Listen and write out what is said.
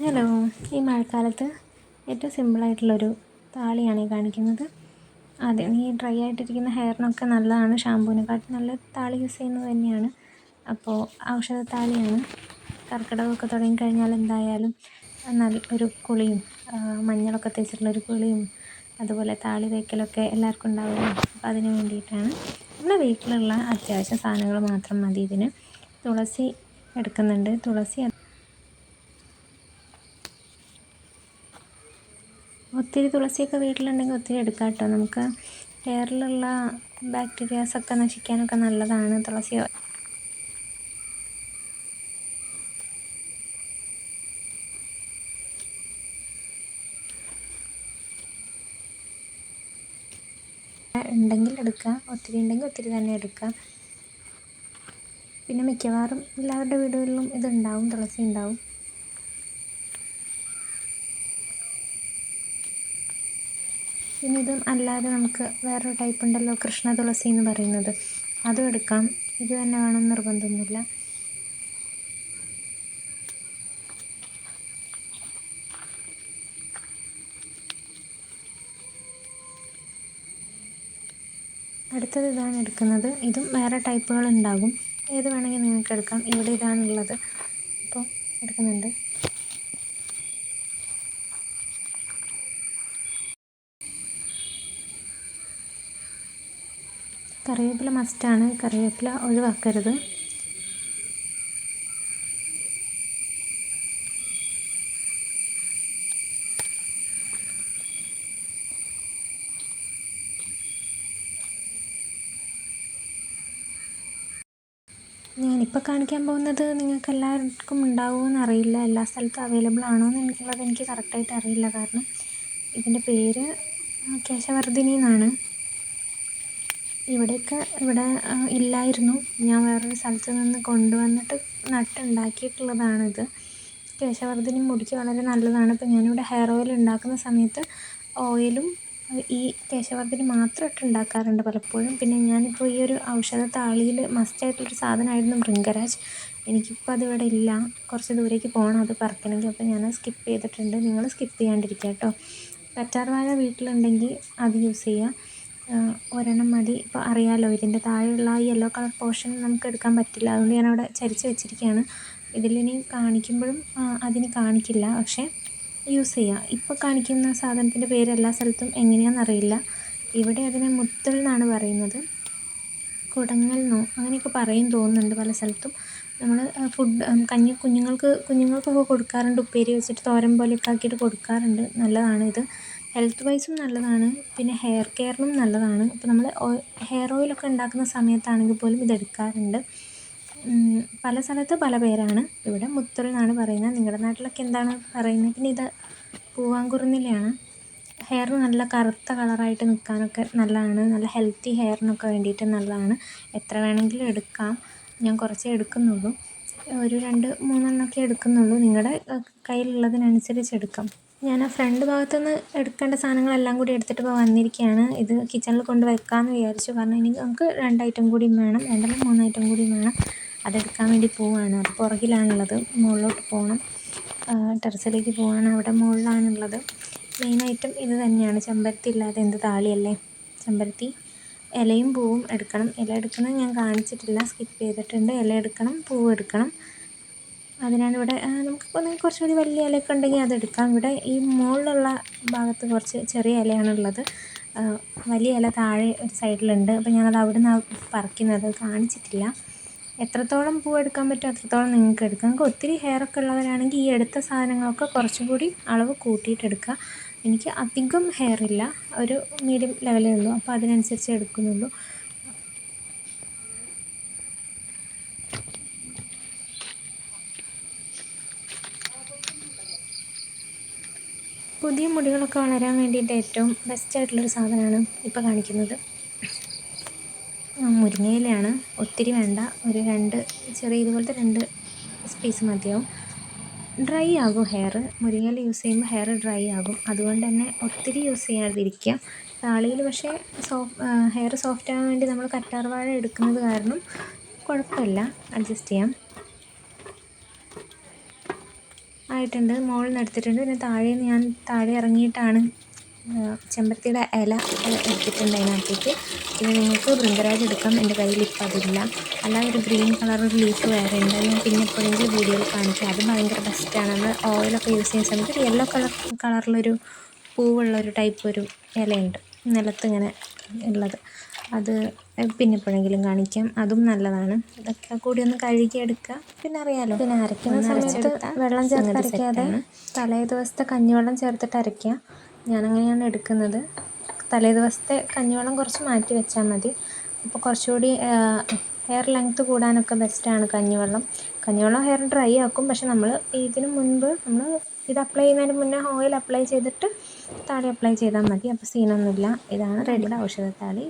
Hello ഈ മഴക്കാലത്ത് ഏറ്റവും സിമ്പിളായിട്ടുള്ളൊരു താളിയാണ് ഈ കാണിക്കുന്നത്. അതെ ഈ ഡ്രൈ ആയിട്ടിരിക്കുന്ന ഹെയറിനൊക്കെ നല്ലതാണ്. ഷാമ്പൂവിനെക്കാട്ടും നല്ല താളി യൂസ് ചെയ്യുന്നത് തന്നെയാണ്. അപ്പോൾ ഔഷധത്താളിയാണ് കർക്കിടകമൊക്കെ തുടങ്ങിക്കഴിഞ്ഞാൽ എന്തായാലും നല്ല ഒരു കുളിയും മഞ്ഞളൊക്കെ തേച്ചിട്ടുള്ളൊരു കുളിയും അതുപോലെ താളി തേക്കലൊക്കെ എല്ലാവർക്കും ഉണ്ടാവുമല്ലോ അപ്പോൾ അതിന് വേണ്ടിയിട്ടാണ് നമ്മുടെ വീട്ടിലുള്ള അത്യാവശ്യ സാധനങ്ങൾ മാത്രം മതി ഇതിന്. തുളസി എടുക്കുന്നുണ്ട്. തുളസി ഒത്തിരി തുളസിയൊക്കെ വീട്ടിലുണ്ടെങ്കിൽ ഒത്തിരി എടുക്കാം കേട്ടോ. നമുക്ക് ഹെയറിലുള്ള ബാക്ടീരിയാസൊക്കെ നശിക്കാനൊക്കെ നല്ലതാണ് തുളസി. ഉണ്ടെങ്കിൽ എടുക്കാം. ഒത്തിരി ഉണ്ടെങ്കിൽ ഒത്തിരി തന്നെ എടുക്കാം. പിന്നെ മിക്കവാറും എല്ലാവരുടെ വീടുകളിലും ഇതുണ്ടാവും തുളസി ഉണ്ടാവും. പിന്നെ ഇതും അല്ലാതെ നമുക്ക് വേറൊരു ടൈപ്പ് ഉണ്ടല്ലോ കൃഷ്ണ തുളസി എന്ന് പറയുന്നത്. അതും എടുക്കാം. ഇത് തന്നെ വേണം നിർബന്ധമൊന്നുമില്ല. അടുത്തത് ഇതാണ് എടുക്കുന്നത്. ഇതും വേറെ ടൈപ്പുകൾ ഉണ്ടാകും ഏത് വേണമെങ്കിൽ നിങ്ങൾക്ക് എടുക്കാം. ഇവിടെ ഇതാണുള്ളത്. അപ്പോൾ എടുക്കുന്നുണ്ട്. കറിവേപ്പില മസ്റ്റാണ് കറിവേപ്പില ഒഴിവാക്കരുത്. ഞാനിപ്പോൾ കാണിക്കാൻ പോകുന്നത് നിങ്ങൾക്ക് എല്ലാവർക്കും ഉണ്ടാവുമെന്ന് അറിയില്ല. എല്ലാ സ്ഥലത്തും അവൈലബിൾ ആണോ എന്നുള്ളത് എനിക്ക് കറക്റ്റായിട്ട് അറിയില്ല. കാരണം ഇതിന്റെ പേര് കേശവർദ്ധിനി എന്നാണ്. ഇവിടെയൊക്കെ ഇവിടെ ഇല്ലായിരുന്നു. ഞാൻ വേറൊരു സ്ഥലത്ത് നിന്ന് കൊണ്ടുവന്നിട്ട് നട്ടുണ്ടാക്കിയിട്ടുള്ളതാണിത്. കേശവർദ്ധനി മുടിക്ക് വളരെ നല്ലതാണ്. ഇപ്പോൾ ഞാനിവിടെ ഹെയർ ഓയിൽ ഉണ്ടാക്കുന്ന സമയത്ത് ഓയിലും ഈ കേശവർദ്ധനി മാത്രം ഉണ്ടാക്കാറുണ്ട് പലപ്പോഴും. പിന്നെ ഞാനിപ്പോൾ ഈ ഒരു ഔഷധ താളിയിൽ മസ്റ്റായിട്ടുള്ളൊരു സാധനമായിരുന്നു ഭൃംഗരാജ് എനിക്കിപ്പോൾ അതിവിടെ ഇല്ല. കുറച്ച് ദൂരേക്ക് പോകണം അത് പറക്കണമെങ്കിൽ. അപ്പോൾ ഞാൻ സ്കിപ്പ് ചെയ്തിട്ടുണ്ട്. നിങ്ങൾ സ്കിപ്പ് ചെയ്യാണ്ടിരിക്കുക കേട്ടോ. കറ്റാർവാഴ വീട്ടിലുണ്ടെങ്കിൽ അത് യൂസ് ചെയ്യുക ഒരെണ്ണം മതി. ഇപ്പോൾ അറിയാമല്ലോ ഇതിന്റെ താഴെയുള്ള ആ യെല്ലോ കളർ പോർഷൻ നമുക്ക് എടുക്കാൻ പറ്റില്ല. അതുകൊണ്ട് ഞാനവിടെ ചരിച്ച് വെച്ചിരിക്കുകയാണ്. ഇതിലിനി കാണിക്കുമ്പോഴും അതിന് കാണിക്കില്ല. പക്ഷേ യൂസ് ചെയ്യാം. ഇപ്പോൾ കാണിക്കുന്ന സാധനത്തിന്റെ പേര് എല്ലാ സ്ഥലത്തും എങ്ങനെയാണെന്നറിയില്ല ഇവിടെ അതിനെ മുത്തൽ എന്നാണ് പറയുന്നത്. കുടങ്ങൽ നോ അങ്ങനെയൊക്കെ പറയും തോന്നുന്നുണ്ട് പല സ്ഥലത്തും. നമ്മൾ ഫുഡ് കഞ്ഞി കുഞ്ഞുങ്ങൾക്ക് കുഞ്ഞുങ്ങൾക്കൊക്കെ കൊടുക്കാറുണ്ട്. ഉപ്പേരി വെച്ചിട്ട് തോരൻ പോലെയൊക്കെ ആക്കിയിട്ട് കൊടുക്കാറുണ്ട്. നല്ലതാണ് ഇത് ഹെൽത്ത് വൈസും നല്ലതാണ് പിന്നെ ഹെയർ കെയറിനും നല്ലതാണ്. ഇപ്പോൾ നമ്മൾ ഹെയർ ഓയിലൊക്കെ ഉണ്ടാക്കുന്ന സമയത്താണെങ്കിൽ പോലും ഇതെടുക്കാറുണ്ട് പല സ്ഥലത്ത് പല പേരാണ്. ഇവിടെ മുത്തൽ എന്നാണ് പറയുന്നത്. നിങ്ങളുടെ നാട്ടിലൊക്കെ എന്താണ് പറയുന്നത്? പിന്നെ ഇത് പൂവാങ്കുറുന്നിലയാണ്. ഹെയർ നല്ല കറുത്ത കളറായിട്ട് നിൽക്കാനൊക്കെ നല്ലതാണ്. നല്ല ഹെൽത്തി ഹെയറിനൊക്കെ വേണ്ടിയിട്ട് നല്ലതാണ്. എത്ര വേണമെങ്കിലും എടുക്കാം. ഞാൻ കുറച്ചേ എടുക്കുന്നുള്ളൂ. ഒരു രണ്ട് മൂന്നെണ്ണമൊക്കെ എടുക്കുന്നുള്ളൂ. നിങ്ങളുടെ കയ്യിലുള്ളതിനനുസരിച്ച് എടുക്കാം. ഞാൻ ആ ഫ്രണ്ട് ഭാഗത്തുനിന്ന് എടുക്കേണ്ട സാധനങ്ങളെല്ലാം കൂടി എടുത്തിട്ട് ഇപ്പോൾ വന്നിരിക്കുകയാണ് ഇത് കിച്ചണിൽ കൊണ്ട് വെക്കാമെന്ന് വിചാരിച്ചു. കാരണം ഇനി നമുക്ക് രണ്ട് ഐറ്റം കൂടി വേണം. രണ്ടല്ല മൂന്ന് ഐറ്റം കൂടി വേണം. അതെടുക്കാൻ വേണ്ടി പോവുകയാണ് അത് പുറകിലാണുള്ളത്. മുകളിലോട്ട് പോകണം ടെറസിലേക്ക് പോകണം അവിടെ മുകളിലാണുള്ളത്. ഐറ്റം ഇത് തന്നെയാണ്. ചെമ്പരത്തി ഇല്ലാതെ എന്ത് താളിയല്ലേ? ചെമ്പരത്തി. ഇലയും പൂവും എടുക്കണം. ഇല എടുക്കണം ഞാൻ കാണിച്ചിട്ടില്ല. സ്കിപ്പ് ചെയ്തിട്ടുണ്ട്. ഇല എടുക്കണം. പൂവ് എടുക്കണം. അതിനാണ് ഇവിടെ നമുക്കിപ്പോൾ കുറച്ചുകൂടി വലിയ ഇലയൊക്കെ ഉണ്ടെങ്കിൽ അതെടുക്കാം ഇവിടെ ഈ മുകളിലുള്ള ഭാഗത്ത് കുറച്ച് ചെറിയ ഇലയാണുള്ളത്. വലിയ ഇല താഴെ ഒരു സൈഡിലുണ്ട്. അപ്പോൾ ഞാനത് അവിടെ നിന്നാണ് പറിക്കുന്നത് കാണിച്ചിട്ടില്ല. എത്രത്തോളം പൂ എടുക്കാൻ പറ്റുമോ അത്രത്തോളം നിങ്ങൾക്ക് എടുക്കാം. നിങ്ങൾക്ക് ഒത്തിരി ഹെയർ ഒക്കെ ഉള്ളവരാണെങ്കിൽ ഈ എടുത്ത സാധനങ്ങളൊക്കെ കുറച്ചും കൂടി അളവ് കൂട്ടിയിട്ട് എടുക്കുക. എനിക്ക് അധികം ഹെയർ ഇല്ല. ഒരു മീഡിയം ലെവലേ ഉള്ളൂ. അപ്പോൾ അതിനനുസരിച്ച് എടുക്കുന്നുള്ളൂ. പുതിയ മുടികളൊക്കെ വളരാൻ വേണ്ടിയിട്ട് ഏറ്റവും ബെസ്റ്റ് ആയിട്ടുള്ളൊരു സാധനമാണ് ഇപ്പോൾ കാണിക്കുന്നത്. മുരിങ്ങയിലയാണ്. ഒത്തിരി വേണ്ട. ഒരു രണ്ട് ചെറിയ ഇതുപോലത്തെ രണ്ട് സ്പേസ് മതിയാവും. ഡ്രൈ ആകും ഹെയർ മുരിങ്ങയില യൂസ് ചെയ്യുമ്പോൾ ഹെയർ ഡ്രൈ ആകും. അതുകൊണ്ട് തന്നെ ഒത്തിരി യൂസ് ചെയ്യാതിരിക്കുക. താളിയിൽ പക്ഷേ സോഫ് ഹെയർ സോഫ്റ്റ് ആകാൻ വേണ്ടി നമ്മൾ കറ്റാർവാഴ എടുക്കുന്നത് കാരണം കുഴപ്പമില്ല. അഡ്ജസ്റ്റ് ചെയ്യാം. ആയിട്ടുണ്ട് മുകളിൽ നിന്ന് എടുത്തിട്ടുണ്ട് പിന്നെ താഴെ ഞാൻ താഴെ ഇറങ്ങിയിട്ടാണ് ചെമ്പത്തിയുടെ ഇല എടുത്തിട്ടുണ്ട് അതിനകത്തേക്ക്. പിന്നെ നിങ്ങൾക്ക് ബൃങ്കരാജ് എടുക്കാം എന്റെ കയ്യിൽ ഇപ്പം അതില്ല. അല്ലാതെ ഒരു ഗ്രീൻ കളർ ഒരു ലീഫ് വേറെ ഉണ്ട്. ഞാൻ പിന്നെ എപ്പോഴെങ്കിലും വീഡിയോയിൽ കാണിക്കാം. അത് ഭയങ്കര ബെസ്റ്റാണ് നമ്മൾ ഓയിലൊക്കെ യൂസ് ചെയ്യുന്ന സമയത്ത് ഒരു യെല്ലോ കളർ കളറിലൊരു പൂവുള്ള ഒരു ടൈപ്പ് ഒരു ഇലയുണ്ട്. നിലത്ത് ഇങ്ങനെ ഉള്ളത്. അത് പിന്നെ എപ്പോഴെങ്കിലും കാണിക്കാം. അതും നല്ലതാണ്. ഇതൊക്കെ കൂടി ഒന്ന് കഴുകിയെടുക്കുക. പിന്നെ അറിയാലോ പിന്നെ അരയ്ക്കുന്ന സമയത്ത് വെള്ളം ചേർത്ത് അരയ്ക്കാതെ തലേ ദിവസത്തെ കഞ്ഞിവെള്ളം ചേർത്തിട്ട് അരയ്ക്കുക. ഞാനങ്ങനെയാണ് എടുക്കുന്നത്. തലേ ദിവസത്തെ കഞ്ഞിവെള്ളം കുറച്ച് മാറ്റി വെച്ചാൽ മതി. അപ്പോൾ കുറച്ചുകൂടി ഹെയർ ലെങ്ത്ത് കൂടാനൊക്കെ ബെസ്റ്റാണ് കഞ്ഞിവെള്ളം. കഞ്ഞിവെള്ളം ഹെയർ ഡ്രൈ ആക്കും. പക്ഷെ നമ്മൾ ഇതിന് മുൻപ് നമ്മൾ ഇത് അപ്ലൈ ചെയ്യുന്നതിന് മുന്നേ ഓയിൽ അപ്ലൈ ചെയ്തിട്ട് താളി അപ്ലൈ ചെയ്താൽ മതി. അപ്പോൾ സീനൊന്നുമില്ല ഇതാണ് റെഡിയുടെ ഔഷധത്താളി